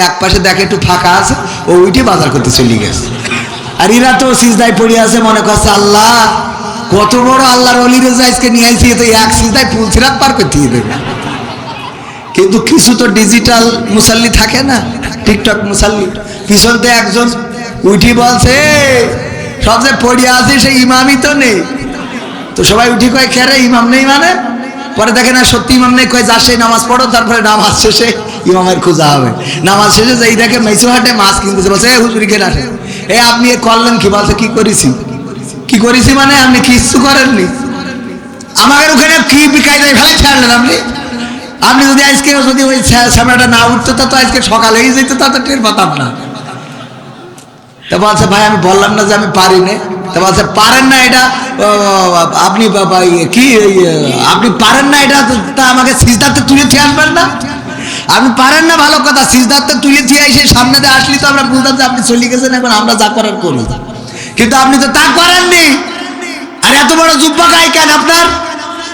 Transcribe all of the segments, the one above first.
এক পাশে দেখে একটু ফাঁকা আছে, ও উঠে বাজার করতে চলে গেছে আর এরা তো সিজদায় পড়ে আছে, মনে করছে, আল্লাহ, কত বড় আল্লাহর নিয়ে আইছি তো এক সিজদায় পুলসিরাত পার করতে দেবে। কিন্তু কিছু তো ডিজিটাল মুসাল্লি থাকে না টিকটক মুসাল্লি। পিছনতে একজন উঠি বলছে, সব যে পড়িয়ে আছে সেই ইমামই তো নেই। তো সবাই উঠি কয় খেরে ইমাম নেই মানে? পরে দেখে না সত্যি ইমাম নেই কয় যা সেই নামাজ পড়ো, তারপরে নামাজ শেষে ইমামের খোঁজা হবে। নামাজ শেষে যেই দেখে মেসুহাটে মাছ কিনতেছে, বলছে, এ হুজুরি কে আসে এ, আপনি এ করলেন কি? বলছে, কি করেছি? কি করেছি মানে আপনি কিচ্ছু করেননি। আমাদের ওখানে কি বিকাই দেয় ফেলে ছাড়লেন আপনি। আপনি যদি আজকে যদি ওই স্যামরাটা না উঠতো, তা তো আজকে সকালেই যেত, তা তো টের পাতাম না। তা বলছে, ভাই, আমি বললাম না যে আমি পারি না। পারেন না এটা আপনি ইয়ে, কি আপনি পারেন না এটা তো- আমাকে তুলে দিয়ে আসবেন না। আপনি পারেন না ভালো কথা তুলে দিয়ে এসে সামনে দিয়ে আসলি তো আমরা বুঝতাম যে আপনি চলে গেছেন এখন আমরা যা করার করব। কিন্তু আপনি তো তা করেননি। আর এত বড় জুব্বা গায়ে কেন আপনার?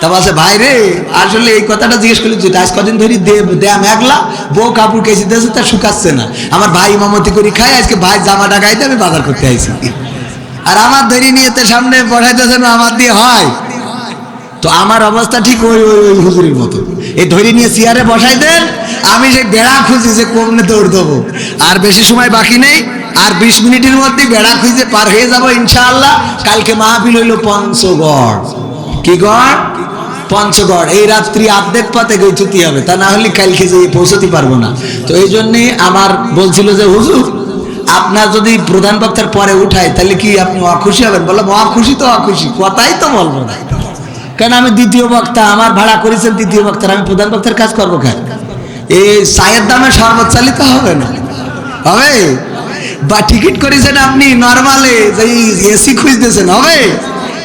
তা বলছে ভাই রে আসলে এই কথাটা জিজ্ঞেস করলি তুই আজ কদিন ধরে দে দেয়া মেঘলা বউ কাপড় কেসি দিয়েছে তা শুকাচ্ছে না। আমার ভাই ইমামতি করে খাই আজকে ভাই জামাটা গাইতে আমি বাজার করতে আইছি। আর আমার ধরে নিয়ে সামনে বসাইতেছে না আমার দিয়ে হয়। তো আমার অবস্থা ঠিক ওই ওই ওই হুজুরের মতো। এই ধরে নিয়ে চেয়ারে বসাই দেন আমি সেই বেড়া খুঁজি যে কমনে দৌড় দেবো। আর বেশি সময় বাকি নেই, আর বিশ মিনিটের মধ্যে বেড়া খুঁজে পার হয়ে যাব ইনশাআল্লাহ। কালকে মাহফিল হইল পঞ্চগড়। কি গড়? পঞ্চগড়। এই রাত্রি আর্ধেক পথে গইচুতি হবে, তা না হলে কালকে যে পৌঁছতে পারব না। তো এই জন্যে আমার বলছিল যে, হুজুর আপনার যদি প্রধান বক্তার পরে উঠায়, তাহলে কি আপনি অখুশি হবেন? বললাম, অখুশি তো অখুশি, কথাই তো বলব না। কেন আমি দ্বিতীয় বক্তা, আমার ভাড়া করেছেন দ্বিতীয় বক্তার আমি প্রধান বক্তার কাজ করব কেন? এই চায়ের দামে শরবত চালিত হবে না। হবে? বা টিকিট করেছেন আপনি নর্মালে এসি খুঁজতেছেন, হবে?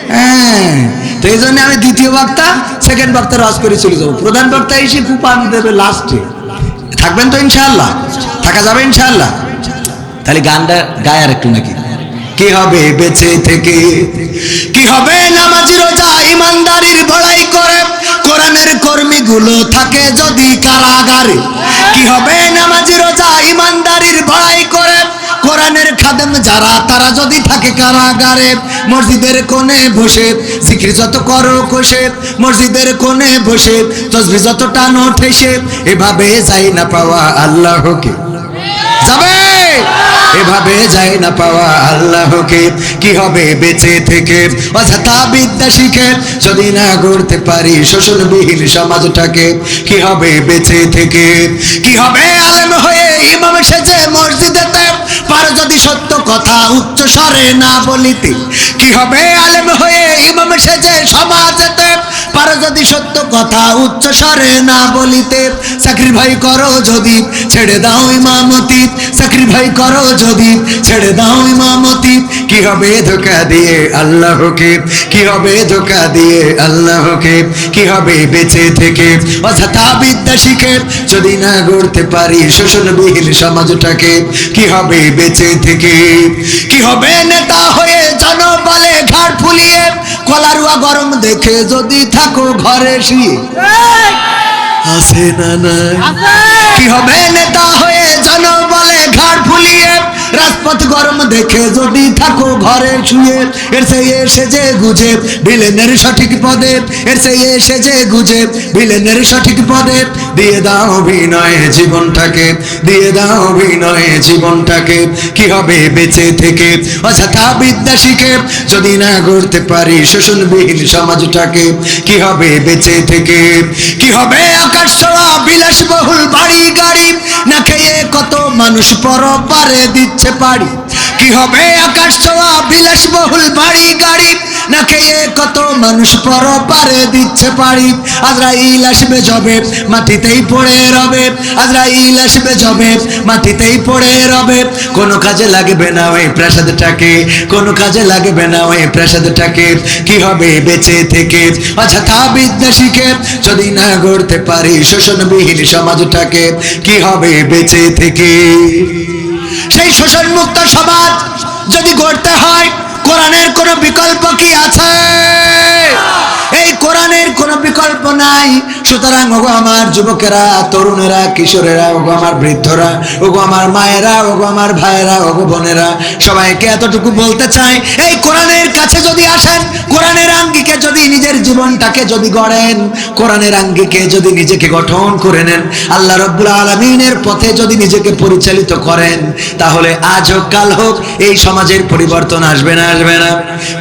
হ্যাঁ। তো এই জন্য আমি দ্বিতীয় বক্তা সেকেন্ড বক্তা রস করে চলে যাব। প্রধান বক্তা এসে কুপান দেবে লাস্টে থাকবেন তো ইনশাআল্লাহ? থাকা যাবে ইনশাআল্লাহ? তাহলে গানটা গায় আর একটু নাকি? কি হবে বেঁচে থেকে? কি হবে নামাজি রোজা ইমানদারির বড়াই করে? কোরআনের কর্মীগুলো থাকে যদি কারাগারে। কি হবে নামাজি রোজা ইমানদারির বড়াই করে? কোরআনের খাদেম যারা, তারা যদি থাকে কারাগারে, মসজিদের কোণে বসে জিকির যত করো কোষে, মসজিদের কোণে বসে তসবি যত টানো ঠেসে এভাবে যাই না পাওয়া আল্লাহকে। যাবে? এভাবে যায় না পাওয়া আল্লাহকে। কি হবে বেঁচে থেকে? অযথা বিদ্যা শিখে যদি না গড়তে পারি শোষণবিহীন সমাজটাকে, কি হবে বেঁচে থেকে? কি হবে আলেম হয়ে ইমাম সেজে মসজিদেতে পার যদি সত্য কথা উচ্চ স্বরে না বলিতে। কি হবে আলেম হয়ে সেজে সমাজেতে, পার যদি সত্য কথা উচ্চ স্বরে না বলিতে চাকরি ভাই করো যদি ছেড়ে দাও ইমামতি চাকরি ভাই করো যদি ছেড়ে দাও ইমামতি কি হবে ধোকা দিয়ে আল্লাহকে, কি হবে ধোকা দিয়ে আল্লাহকে, কি হবে বেঁচে থেকে? অযথা বিদ্যা শিখে যদি না গড়তে পারি শোষণবিহীন সমাজটাকে, কি হবে বেঁচে থেকে? কি হবে নেতা হয়ে জনবলে ঘাড় ফুলিয়ে কলারুয়া গরম দেখে যদি থাকো ঘরে শুয়ে। আছে না না কি হবে? নেতা হয়ে জনবলে ঘাড় ফুলিয়ে রাজপথ গরম দেখে যদি থাকো ঘরে শুয়ে, এর সেই এসে যে গুজে বিলেনের সঠিক পদে, এর সেই এসে যে গুজে বিলেনের সঠিক পদে। দিয়ে দাও অভিনয়ে জীবনটাকে, দিয়ে দাও অভিনয়ে জীবনটাকে, কি হবে বেঁচে থেকে? অযথা বিদ্যা শিখে যদি না করতে পারি শোষণবিহীন সমাজটাকে, কি হবে বেঁচে থেকে? কি হবে আকাশ ছোঁয়া, বিলাসবহুল বাড়ি গাড়ি না খেয়ে কত মানুষ পরপারে দিচ্ছে পাড়ি। কি হবে আকাশ ছোঁয়া বিলাসবহুল বাড়ি গাড়ি। না খেয়ে কত মানুষ পরপারে দিচ্ছে পাড়ি। আজরাইল আসবে জবে মাটিতেই পড়ে রবে। আজরাইল আসবে জবে মাটিতেই পড়ে রবে। কোনো কাজে লাগবে না ওই প্রাসাদটাকে, কোনো কাজে লাগবে না ওই প্রাসাদটাকে। কি হবে বেঁচে থেকে? আচ্ছা অযথা বিদ্যা শিখে যদি না গড়তে পারি, শোষণবিহীন সমাজটাকে, কি হবে বেঁচে থেকে? সেই শোষণ মুক্ত সমাজ যদি গড়তে হয় কোরআনের কোনো বিকল্প কি আছে? এই কোরআনের কোনো বিকল্প নাই। সুতরাং, ওগো আমার যুবকেরা, তরুণেরা, কিশোরেরা, ওগো আমার বৃদ্ধরা, ওগো আমার মায়েরা, ওগো আমার ভাইয়েরা, ওগো বোনেরা, সবাইকে এতটুকু বলতে চাই, এই কোরআনের কাছে যদি আসেন, কোরআনের আঙ্গিকে যদি নিজের জীবনটাকে যদি গড়েন, কোরআনের আঙ্গিকে যদি নিজেকে গঠন করে নেন, আল্লাহ রব্বুল আলমিনের পথে যদি নিজেকে পরিচালিত করেন, তাহলে আজ হোক কাল হোক, এই সমাজের পরিবর্তন আসবে না। আসবে না।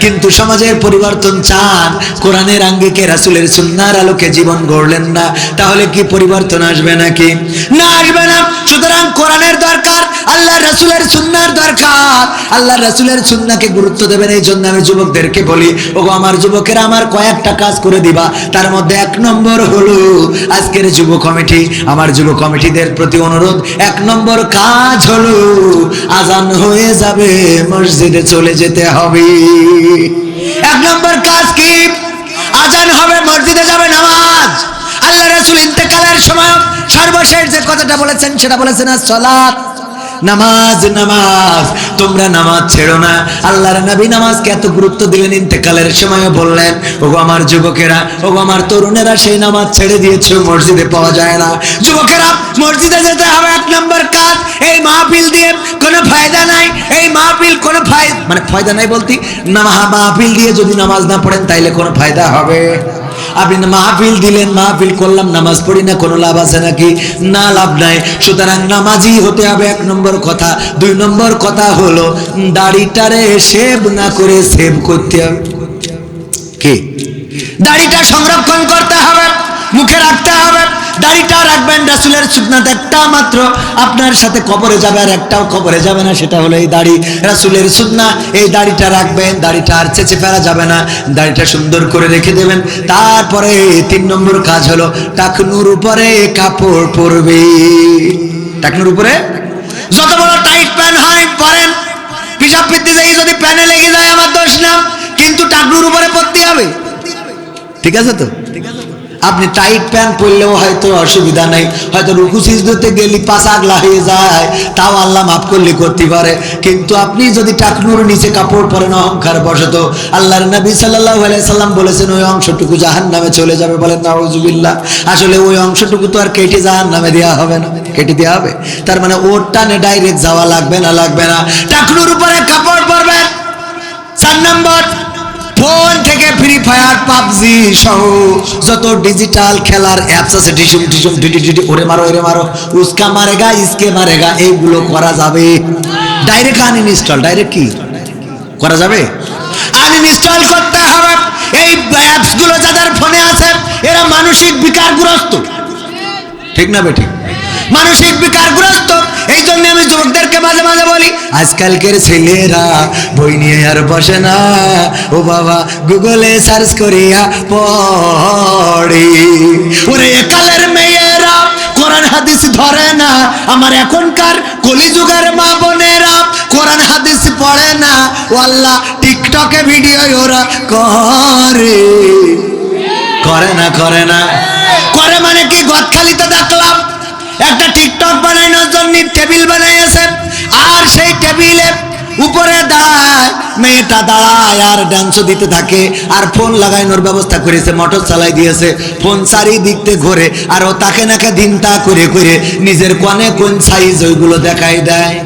কিন্তু সমাজের পরিবর্তন চান। কোরআনের আঙ্গিকে, রাসুলের সুন্নার আলোকে জীবন গড়লেন না। তাহলে কি পরিবর্তন আসবে নাকি? না আসবে না। সুতরাং কোরআনের দরকার, আল্লাহ রাসুলের সুন্নার দরকার। আল্লাহ রাসুলের সুন্নাকে গুরুত্ব দেবেন এই জন্য আমি যুবকদেরকে বলি, ওগো আমার যুবকেরা, আমার কয়েকটা কাজ করে দিবা। তার মধ্যে এক নম্বর হলো, আজকের যুব কমিটি, আমার যুব কমিটিদের প্রতি অনুরোধ, এক নম্বর কাজ হলো, আজান হয়ে যাবে, মসজিদে চলে যেতে হবে। এক নম্বর কাজ কি? আজান হবে, মসজিদে যাবে নামাজ। আল্লাহ রাসুল ইন্তেকালের সময় সর্বশেষ যে কথাটা বলেছেন, সেটা বলেছেন সলাৎ নামাজ নামাজ। তোমরা নামাজ ছেড়ো না। আল্লাহর নবী নামাজকে এত গুরুত্ব দিলেন ইন্তেকালের সময় বললেন, ওগো আমার যুবকেরা, ওগো আমার তরুণেরা, সেই নামাজ ছেড়ে দিয়েছে, মসজিদে পাওয়া যায় না। যুবকেরা, মসজিদে যেতে হবে, এক নম্বর কাজ, এই মাহফিল দিয়ে কোনো ফায়দা নাই, এই মাহফিল কোনো ফায়দা মানে ফায়দা নাই বলতি, না, মাহফিল দিয়ে যদি নামাজ না পড়েন, তাইলে কোনো ফায়দা হবে? আপনি মাহফিল দিলেন, মাহফিল করলাম, নামাজ পড়ি না, কোনো লাভ আছে নাকি? না, লাভ নাই। সুতরাং নামাজই হতে হবে এক নম্বর কথা। দুই নম্বর কথা হলো, দাড়িটারে সেভ না করে সেভ করতে হবে। কে? দাড়িটা সংরক্ষণ করতে হবে, মুখে রাখতে হবে। দাড়িটা রাখবেন, রাসুলের সুন্নাত একটা মাত্র। আপনার সাথে কবরে যাবে আর একটাও কবরে যাবে না, সেটা হলো এই দাড়ি। রাসুলের সুন্না, এই দাড়িটা রাখবেন, দাড়িটা আর চেঁচে ফেলা যাবে না। দাড়িটা সুন্দর করে রেখে দেবেন। তারপরে তিন নম্বর কাজ হলো টাকনুর উপরে কাপড় পরবে। টাকনুর উপরে? যত বড় টাইট প্যান্ট হয়, পরেন। হিসাব পিত্তি দেখি যদি প্যানে লেগে যায়, আমার দোষ না। কিন্তু টাকনুর উপরে পড়তে হবে। ঠিক আছে তো? আপনি টাইট প্যান্ট পরলেও হয়তো অসুবিধা নাই। হয়তো রুকু সিজদতে গেলি পাঁচ আগলা হয়ে যায়। তাও আল্লাহ মাফ করলে করতে পারে। কিন্তু আপনি যদি টাকনুর নিচে কাপড় পরেন, অহংকার বসত আল্লাহর নবী সাল্লাহ সাল্লাম বলেছেন, ওই অংশটুকু জাহান নামে চলে যাবে বলেন, নাউজুবিল্লাহ। আসলে ওই অংশটুকু তো আর কেটে জাহান নামে দেওয়া হবে না। কেটে দেওয়া হবে। তার মানে ওর টানে ডাইরেক্ট যাওয়া লাগবে না লাগবে না। টাকনুর উপরে কাপড় পরবেন। চার নম্বর ফোন থেকে ফ্রি ফায়ার পাবজি সহ যত ডিজিটাল খেলার অ্যাপস আছে, টিসুম টিসুম ডিডি ডিডি ওরে মারো ওরে মারো, উস্কা মারেগা, ইসকে মারেগা, এইগুলো করা যাবে। ডাইরেক্ট আনইনস্টল ডাইরেক্ট কি? করা যাবে? আনইনস্টল করতে হবে। এই অ্যাপসগুলো যাদের ফোনে আছে, এরা মানসিক বিকারগ্রস্ত। ঠিক না বেঠিক মানসিক বিকারগ্রস্ত এই জন্য আমি যুবকদেরকে মাঝে মাঝে বলি, আজকালকের ছেলেরা বই নিয়ে আর বসে না। ও বাবা, গুগলে সার্চ করিয়া পড়ে। ওরে একালের মেয়েরা, কোরআন হাদিস ধরে না। আমার এখনকার কলিযুগের মা বোনেরা কোরআন হাদিস পড়ে না। ও আল্লাহ, টিকটকে ভিডিও ওরা করে। করে না করে না। করে মানে কি, গদখালিতে দেখলাম একটা টিকটক বানানোর জন্য টেবিল বানাইছে আর সেই টেবিলে উপরে দাঁড়ায় মেয়েটা দাঁড়ায় আর ডান্সও দিতে থাকে। আর ফোন লাগানোর ব্যবস্থা করেছে মোটর চালাই দিয়েছে। ফোন চারিদিক থেকে ঘোরে, আর ও তাকে নাকে দিনটা করে করে নিজের কোনে কোন সাইজ ওইগুলো দেখাই দেয়।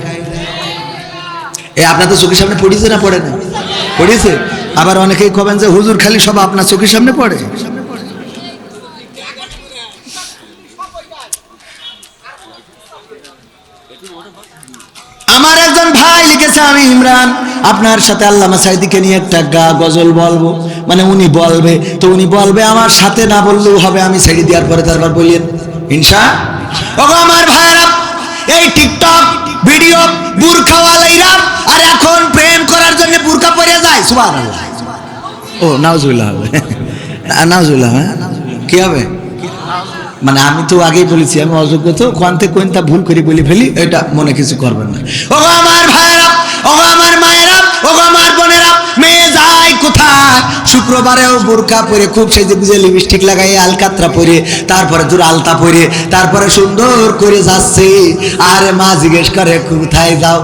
এ, আপনার তো চোখের সামনে পড়েছে না পড়ে না? পড়েছে? আবার অনেকেই কবেন যে, হুজুর, খালি সব আপনার চোখের সামনে পড়ে? আমার একজন ভাই লিখেছে আমি ইমরান। আপনার সাথে আল্লামা সাইদিকে নিয়ে একটা গা গজল বলব। মানে উনি বলবে, তো উনি বলবে, আমার সাথে না বললেও হবে, আমি ছেড়ে দেওয়ার পরে তারপর বললেন হিংসা ওগো আমার ভাইরা এই টিকটক ভিডিও বুরখাওয়ালাইরা, আর এখন প্রেম করার জন্য বুরকা পরে যায়, সুবহানাল্লাহ। ও নাউজুবিল্লাহ হবে। নাউজুবিল্লাহ হ্যাঁ? কি হবে? মানে আমি তো আগেই বলেছি, আমি অযোগ্য তো, কোয়ান্তে কোনটা ভুল করে বলে ফেলি, এটা মনে কিছু করবেন না। ও আমার ভাইয়েরা ও আমার মায়েরা ও আমার বোনেরা, মেয়ে যায় কোথায়? শুক্রবারেও বোরকা পরে খুব সেজে বুঝে লিপস্টিক লাগাই আলকাত্রা পরে, তারপরে দূর আলতা পরে, তারপরে সুন্দর করে যাচ্ছে। আরে মা জিজ্ঞেস করে, কোথায় যাও?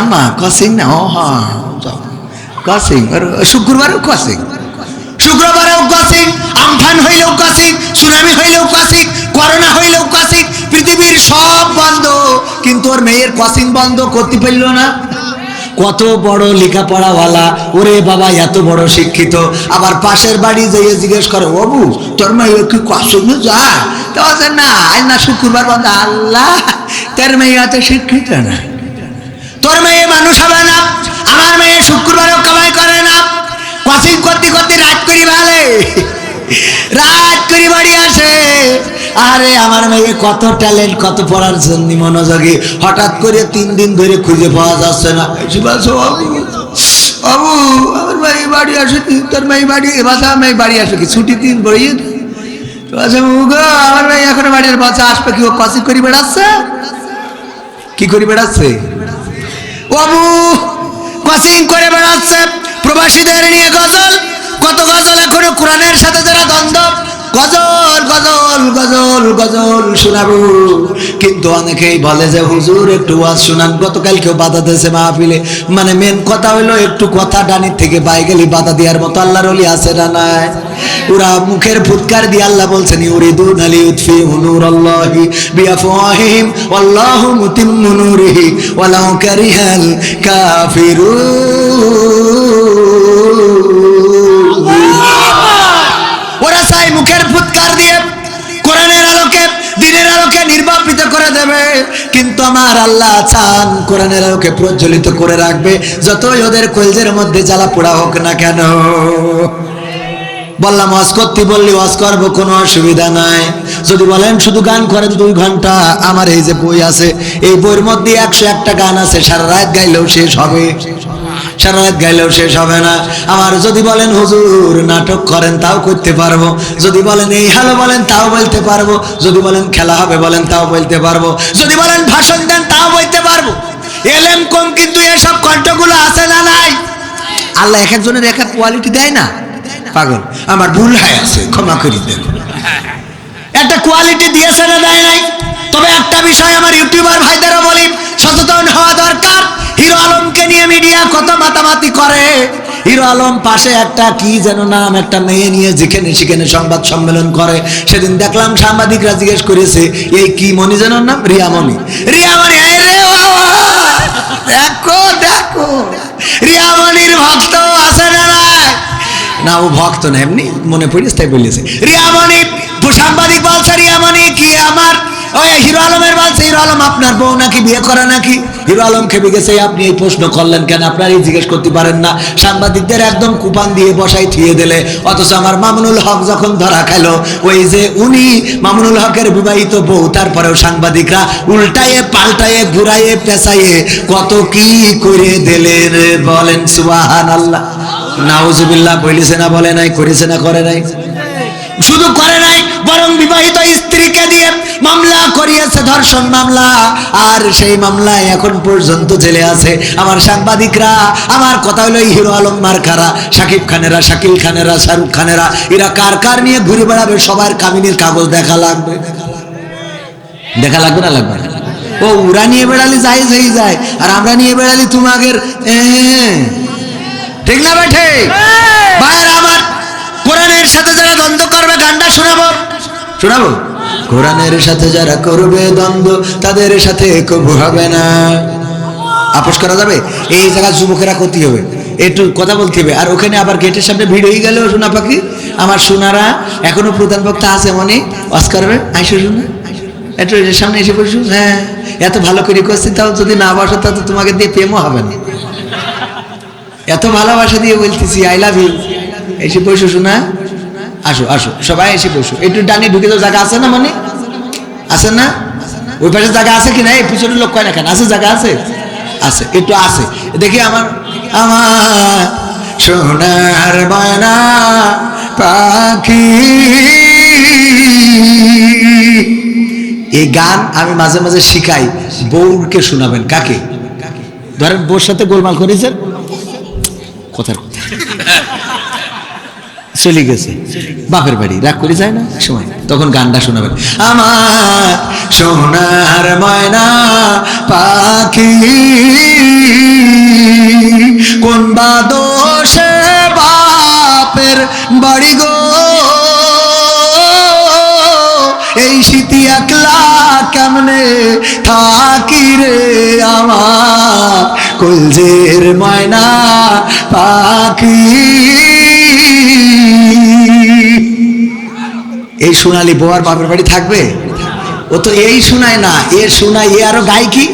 আম্মা, কসিং না? ও হ্যাঁ কসিং শুক্রবারেও কসিং। শুক্রবারেও কসিং আমফান হইলেও কসিং সুনামি হইলেও কসিং করোনা হইলেও কসিং পৃথিবীর সব বন্ধ। কিন্তু ওর মেয়ের কসিং বন্ধ করতে পারল না। কত বড় লেখাপড়াওয়ালা, ওরে বাবা, এত বড় শিক্ষিত। আবার পাশের বাড়ি যেয়ে জিজ্ঞেস করে বাবু তোর মেয়ে কি কসিং যায় তো না না শুক্রবার বন্ধ। আল্লাহ, তোর মেয়ে এত শিক্ষিত না। তোর মেয়ে মানুষ হবে না। আমার মেয়ে শুক্রবারও কামাই করে না। কসিং করতে করতে রাত করি ভালে। রাত করি বাড়ি আসে। আরে আমার মেয়ে কত ট্যালেন্ট কত পড়ার জন্য মনোযোগী। হঠাৎ করে তিন দিন ধরে খুঁজে পাওয়া যাচ্ছে না। বাবু আমার মেয়ে বাড়ি আসে তোর মেয়ে বাড়ি বাসা মেয়ে বাড়ি আসে কি? ছুটি দিন বড়িয়ে আমার মেয়ে এখন বাড়ির বাচ্চা আসবে কি? ও কসিং করি বেড়াচ্ছে? কি করি বেড়াচ্ছে? বাবু কসিং করে বেড়াচ্ছে। প্রবাসীদের নিয়ে গজল। কত গজল এখনও কোরআনের সাথে যারা দ্বন্দ্ব। গজল গজল গজল গজল শোনাবো। কিন্তু অনেকেই বলে যে, হুজুর, একটু ওয়াজ শোনান। গতকাল কেউ বাধা দিয়েছে মাহফিলে। মানে মেন কথা হলো, একটু কথা ডানির থেকে বাই গেলি বাধা দেওয়ার মতো আল্লাহর অলি আছে না নাই? ওরা মুখের ফুৎকার দিয়ে আল্লাহ বলছেন, ইউরিদুন আলি উতফি হুনুর আল্লাহি বিআফওয়াহিহিম, ওয়াল্লাহু মুতিম্মু নূরিহি, ওয়ালাউ কারিহাল কাফিরুন। ওরা মুখের ফুৎকার দিয়ে কোরআনের আলোকে, দিনের আলোকে নির্বাপিত করে দেবে। কিন্তু আমার আল্লাহ চান কোরআনের আলোকে প্রজ্বলিত করে রাখবে। যতই ওদের কলজের মধ্যে জ্বালা পোড়া হোক না কেন। বললাম, ওয়াজ করতে বললি, ওয়াজ করব, কোনো অসুবিধা নাই। যদি বলেন শুধু গান করে দুই ঘণ্টা, আমার এই যে বই আছে, এই বইয়ের মধ্যে একশো একটা গান আছে, সারা রাত গাইলেও শেষ হবে। সারা রাত গাইলেও শেষ হবে না। আমার যদি বলেন, হুজুর, নাটক করেন, তাও করতে পারব। যদি বলেন, এই হ্যালো বলেন, তাও বলতে পারব। যদি বলেন, খেলা হবে বলেন, তাও বলতে পারব। যদি বলেন, ভাষণ দেন তাও বলতে পারব। এলেম কম, কিন্তু এসব কণ্ঠগুলো আছে না নাই? আল্লাহ এক একজনের এক এক কোয়ালিটি দেয় না? পাগল। আমার ভুল হয়ে আছে, ক্ষমা করি দেন। একটা কোয়ালিটি দিয়েছে না দেয় নাই? তবে একটা বিষয় আমার ইউটিউবার ভাইদেরও বলি, সচেতন হওয়া দরকার। হিরো আলমকে নিয়ে মিডিয়া কত মাতামাতি করে। হিরো আলম পাশে একটা কি যেন নাম একটা মেয়ে নিয়ে যেখানে সেখানে সংবাদ সম্মেলন করে। সেদিন দেখলাম সাংবাদিকরা জিজ্ঞেস করেছে, এই কি মনি যেন নাম? রিয়ামণি রিয়ামণি রে দেখো দেখো। রিয়ামণির ভক্ত আছে না না, ও ভক্ত না, এমনি মনে পড়িস তাই বলেছে। রিয়ামণি সাংবাদিক বলছে রিয়ামণি কি আমার ওই হিরো আলমের বলছে হিরো আলম আপনার বউ নাকি বিয়ে করে নাকি? হিরো আলম খেপে গেছে আপনি এই প্রশ্ন করলেন কেন? জিজ্ঞেস করতে পারেন না। সাংবাদিকদের একদম কুপান দিয়ে বসাই থিয়ে দিলে। অথচ আমার মামুনুল হক যখন ধরা খেলো ওই যে উনি মামুনুল হকের বিবাহিত বউ তারপরেও সাংবাদিকরা উল্টায়ে পাল্টায়ে ঘুরাইয়ে পেঁচাইয়ে কত কি করে দিলেন বলেন সুবাহান আল্লাহ নাউজুবিল্লাহ বলিছে না বলে নাই করেছে না করে নাই। শুধু করে নাই বরং বিবাহিত স্ত্রীকে দিয়ে মামলা করিয়েছে ধর্ষণ মামলা। আর সেই মামলায় এখন পর্যন্ত জেলে আছে আমার সাংবাদিকরা। আমার কথা হলো হিরো আলম মার্কারা শাকিব খানেরা শাকিল খানেরা শাহরুখ খানেরা। এরা কার কার নিয়ে ঘুরে বেড়াবে? সবার কামিনীর কাগজ দেখা লাগবে। দেখা লাগবে না লাগবে? না? ও ওরা নিয়ে বেড়ালি যাই যাই যায়। আর আমরা নিয়ে বেড়ালি তোমাদের ঠিক না বেঠে ভাইয়ের আমার শোনাবো কোরআনের সাথে যারা করবে দ্বন্দ্ব তাদের সাথে কবু হবে না। আপোষ করা যাবে? এই জায়গায় যুবকেরা ক্ষতি হবে। একটু কথা বলতে হবে। আর ওখানে আবার গেটের সামনে ভিড় হয়ে গেল সোনা পাখি। আমার সোনারা এখনও প্রধান বক্তা আছে মনে। ওয়াজ করবে আইসো শোনা একটু সামনে এসে বসু। হ্যাঁ এত ভালো করে করছি তাও যদি না বসো তাহলে তোমাকে দিয়ে প্রেমও হবে না। এত ভালোবাসা দিয়ে বলতেছি আই লাভ ইউ এসে বসো শোনা আসো আসো, সবাই এসে বসো। একটু ডানি ঢুকে তো জায়গা আছে না মানে? আছে না? ওই পাশে জায়গা আছে কি না? এই পিছনে লোক কয় না কেন? আছে, জায়গা আছে? আছে, একটু আছে। দেখি আমার আমার সোনার বানা পাখি। এই গান আমি মাঝে মাঝে শিখাই, বউকে শোনাবেন, কাকে? ধরেন বউর সাথে গোলমাল করেছেন? কথার কথা চলে গেছে। বাপের বাড়ি। রাগ করে যায় না? সময়। তখন গানটা শোনাবেন। আমার সোনার ময়না পাখি, কোন বা বাপের বাড়ি গো? এই শীতি একলা কেমনে থাকি রে আমার? কলজের ময়না পাখি এই সোনালি বোয়ার বাপের বাড়ি থাকবে? ও তো এই শোনায় না, এ শোনায়, এ আরও গায় কি?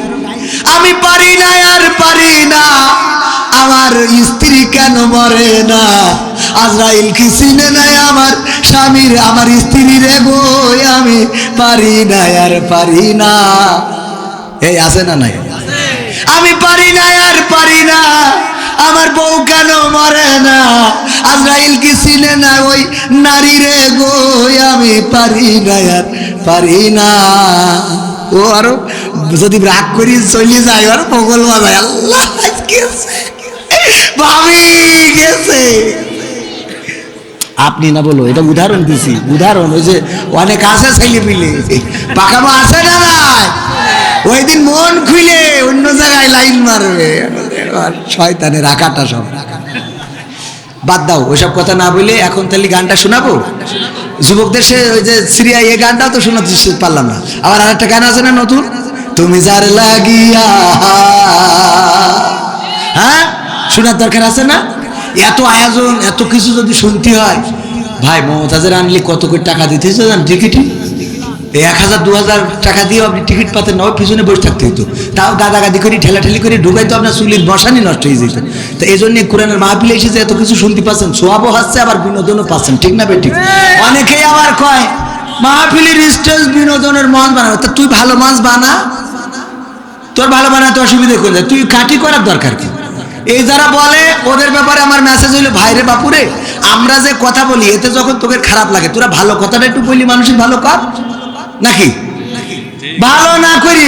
আমি পারি না, আর পারি না, আমার স্ত্রী কেন মরে না? আজরাইল কি চিনে নাই আমার স্বামীর, আমার স্ত্রী রে গো আমি পারি না, আর পারি না। এই আছে না নাই? আমি পারি না, আর পারি না, আমার বউ কেন মরে না? আজরাইল চিনে না ওই নারী রে গো, আমি পারি না আর, পারি না। ও আরও, যদি রাগ করি চলে যায় আর পগল বাজায়। আল্লাহ ভাবি, গেছে। আপনি না বলো, এটা উদাহরণ দিছি। উদাহরণ, ওই যে অনেক আছে ছেলে পিলে পাকামো আছে না নাই? ওই দিন মন খুলে অন্য জায়গায় লাইন মারবে। শয়তানের আকাটা সব। বাদ দাও, ওইসব কথা না বলে এখন তাহলে গানটা শোনাবো? যুবকদের সে ওই যে সিরিয়া এ গানটাও তো শোনাতে পারলাম না। আবার আরেকটা গান আছে না নতুন? তুমি যার লাগিয়া হ্যাঁ? শোনার দরকার আছে না? এত আয়োজন, এত কিছু যদি শুনতে হয়। ভাই, মমতাজের আনলে কত করে টাকা দিতে জান টিকিটই এই এক হাজার, দু হাজার টাকা দিয়ে আপনি টিকিট পাতেন না পিছনে বসে থাকতে হতো তাও গাদাগাদি করে, ঠেলাঠেলি করে, ঢুকাই তো আপনার চুলির বসানি নষ্ট হয়ে যেত। তো এই জন্য কোরআনের মাহফিলে এসেছে এত কিছু শুনতে পাচ্ছেন, সোয়াবও হাসছে, আবার বিনোদনও পাচ্ছেন, ঠিক না বেঠিক অনেকেই আবার কয়, মাহফিলের স্টেজ বিনোদনের মঞ্চ বানাবে তা তুই ভালো মাছ বানা। তোর ভালো বানাতে অসুবিধা কোথায় তুই কাটি করার দরকার কি? এই যারা বলে, ওদের ব্যাপারে আমার মেসেজ হইল ভাইরে বাপুরে, আমরা যে কথা বলি, এতে যখন তোকে খারাপ লাগে, তোরা ভালো কথাটা একটু বলি মানুষের ভালো কর নাকি? ভালো না করি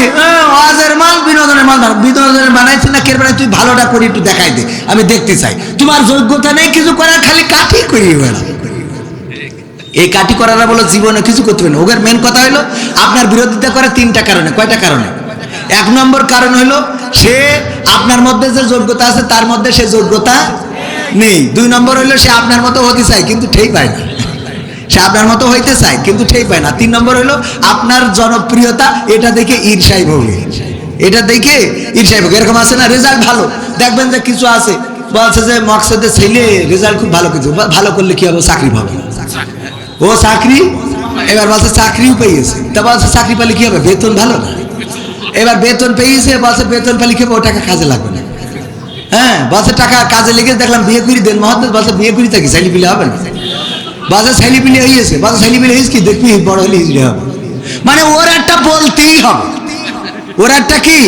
ওয়াজের মাল, বিনোদনের মাল। বিনোদনের বানাইছি না বানাই তুই ভালোটা করি, একটু দেখাই দে, আমি দেখতে চাই। তোমার যোগ্যতা নেই, কিছু করার খালি কাঠি করি এই কাটি করারা বলো জীবনে কিছু করতে পারে না। ওদের মেন কথা হলো আপনার বিরোধিতা করে তিনটা কারণে। কয়টা কারণে? এক নম্বর কারণ হলো সে আপনার মধ্যে যে যোগ্যতা আছে, তার মধ্যে সে যোগ্যতা নেই। দুই নম্বর হলো সে আপনার মতো হতে চায় কিন্তু ঠিক পায় না। সে আপনার মতো হইতে চায়, কিন্তু ঠিক পায় না। তিন নম্বর হলো আপনার জনপ্রিয়তা, এটা দেখে ঈর্ষাই ভোগে এটা দেখে ঈর্ষাই ভোগে এরকম আছে না? রেজাল্ট ভালো। দেখবেন যে কিছু আছে, বলছে যে মকসদের ছেলে রেজাল্ট খুব ভালো কিছু। ভালো করলে কি হবে? চাকরি পাবে। ও চাকরি? এবার বলছে চাকরিও পেয়েছে। তা বলছে চাকরি পেলে কি হবে? বেতন ভালো না। এবার বেতন পেয়েছে, বলছে বেতন পেলে কি হবে? ও টাকা কাজে লাগবে না। হ্যাঁ বলছে টাকা কাজে লেগে দেখলাম বিয়ে করি দেন মহাত্মা বলছে বিয়ে করি থাকি ছেলে পিলে হবে না। বলছে ছেলে পিলে হয়েছে বলছে ছেলে পিলে হয়েছে কি? দেখবি, বড় হলে হিজড়ে হবে। মানে ওর একটা বলতেই হবে। ওর একটা কি?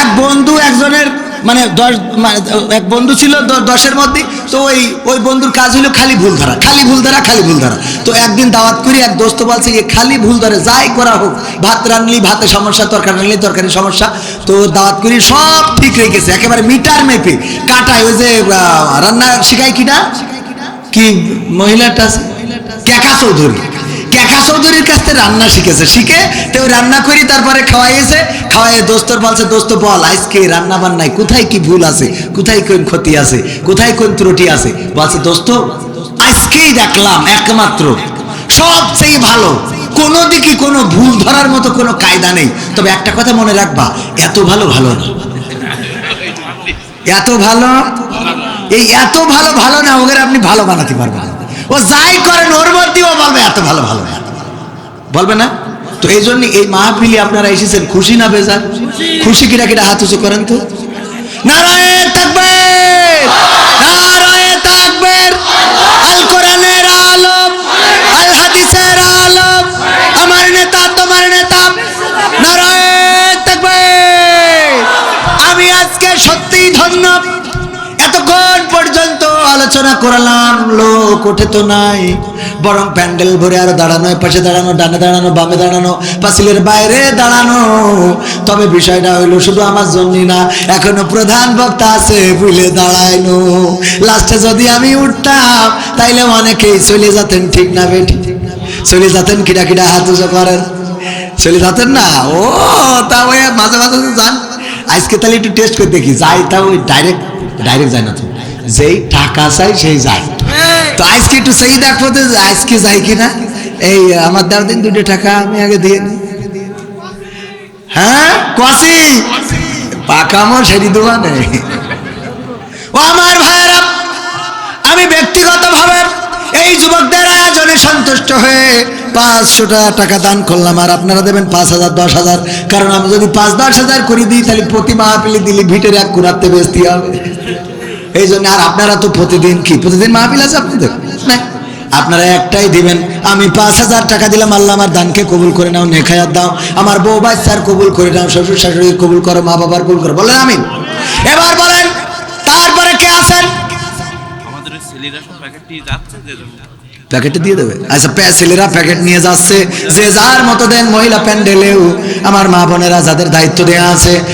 এক বন্ধু একজনের মানে দশ মানে এক বন্ধু ছিল দশের মধ্যে, তো ওই ওই বন্ধুর কাজ হলো খালি ভুল ধরা, খালি ভুল ধরা, খালি ভুল ধরা। তো একদিন দাওয়াত করি, এক দোস্ত বলছে যে, খালি ভুল ধরে, যাই করা হোক, ভাত রানলি ভাতে সমস্যা, তরকারি রানলি তরকারি সমস্যা। তো দাওয়াত করি, সব ঠিক রেখেছে একেবারে মিটার মেপে। কাটায় ওই যে রান্না শিখায় কিনা? কি? মহিলাটা? কেকা চৌধুরী। কেকা চৌধুরীর কাছ থেকে রান্না শিখেছে। শিখে তো রান্না করি, তারপরে দোস্তর বলছে, দোস্ত বল, আজকে রান্না বান্নায় কোথায় কি ভুল আছে? কোথায় কোন ক্ষতি আছে? কোথায় কোন ত্রুটি আছে? বলছে, দোস্ত, আজকেই দেখলাম একমাত্র। সবচেয়ে ভালো। কোনো দিকে কোনো ভুল ধরার মতো কোনো কায়দা নেই। তবে একটা কথা মনে রাখবা, এত ভালো ভালো না। এত ভালো? এই এত ভালো ভালো না ওদের আপনি ভালো বানাতে পারবেন। ও যাই করেন, ওর মধ্যেও বলবে, এত ভালো ভালো না। বলবে না? তো এই জন্য এই মাহফিলে আপনারা এসেছেন, খুশি না বেজার? খুশি কিনা কিনা হাত উঁচু করেন তো। নারায়ণ তাকবীর! নারায়ণ তাকবীর! আল কোরআনের আলম, আল হাদিসের আলম, আমার নেতা, তোমার নেতা। নারায়ণ তাকবীর! আমি আজকে সত্যিই ধন্য। এতক্ষণ পর্যন্ত আলোচনা করলাম, লোক ওঠে তো নাই। বরং প্যান্ডেল ভরে আরও দাঁড়ানো পাশে দাঁড়ানো, ডানে দাঁড়ানো, বামে দাঁড়ানো, পাঁচিলের বাইরে দাঁড়ানো। তবে বিষয়টা হইল শুধু আমার জন্যই না, এখনও প্রধান বক্তা আছে বুঝলে দাঁড়াইনো লাস্টে যদি আমি উঠতাম, তাইলে অনেকেই চলে যেতেন ঠিক না বেটি। চলে যেতেন কিরা কিরা হাত উঁচু করেন। চলে যেতেন না? ও, তা মাঝে মাঝে যান। আজকে তাহলে একটু টেস্ট করে দেখি যাই তা ওই ডাইরেক্ট ডাইরেক্ট যায় না তো। যেই টাকা চাই সেই যায় তো আজকে একটু সেই দেখব তো আজকে যাই কিনা? এই আমার দেওয়ার দিন দুটো টাকা আমি আগে দিয়ে নিই হ্যাঁ? কসি? পাকামো সেটি দোকানে। ও আমার ভাইয়েরা আমি ব্যক্তিগতভাবে এই যুবকদের আয়োজনে সন্তুষ্ট হয়ে পাঁচশো টাকা দান করলাম, আর আপনারা দেবেন পাঁচ হাজার, দশ হাজার। কারণ আমি যদি পাঁচ, দশ হাজার করে দিই, তাহলে প্রতি মাহফিলি দিলে ভিটের এক কুড়াতে বেচতে হবে। এই জন্য আর আপনারা তো প্রতিদিন কি, প্রতিদিন মাহফিল আছে আপনাদের? না। আপনারা একটাই দিবেন, আমি পাঁচ হাজার টাকা দিলাম, আল্লাহ আমার দানকে কবুল করে নাও, নেখায়াত দাও। আমার বউ বাচ্চার কবুল করে নাও, শ্বশুর শাশুড়ির কবুল করো, মা বাবার কবুল করো। বলেন আমি এবার বলেন, তারপরে কে আছেন? আমাদের ছেলেরা সব প্যাকেটটি যাচ্ছে প্যাকেটে দিয়ে দেবে। আচ্ছা ছেলেরা প্যাকেট নিয়ে যাচ্ছে। যে যার মতো দেন মহিলা প্যান্ডেলেও আমার মা বোনেরা যাদের দায়িত্ব দেওয়া আছে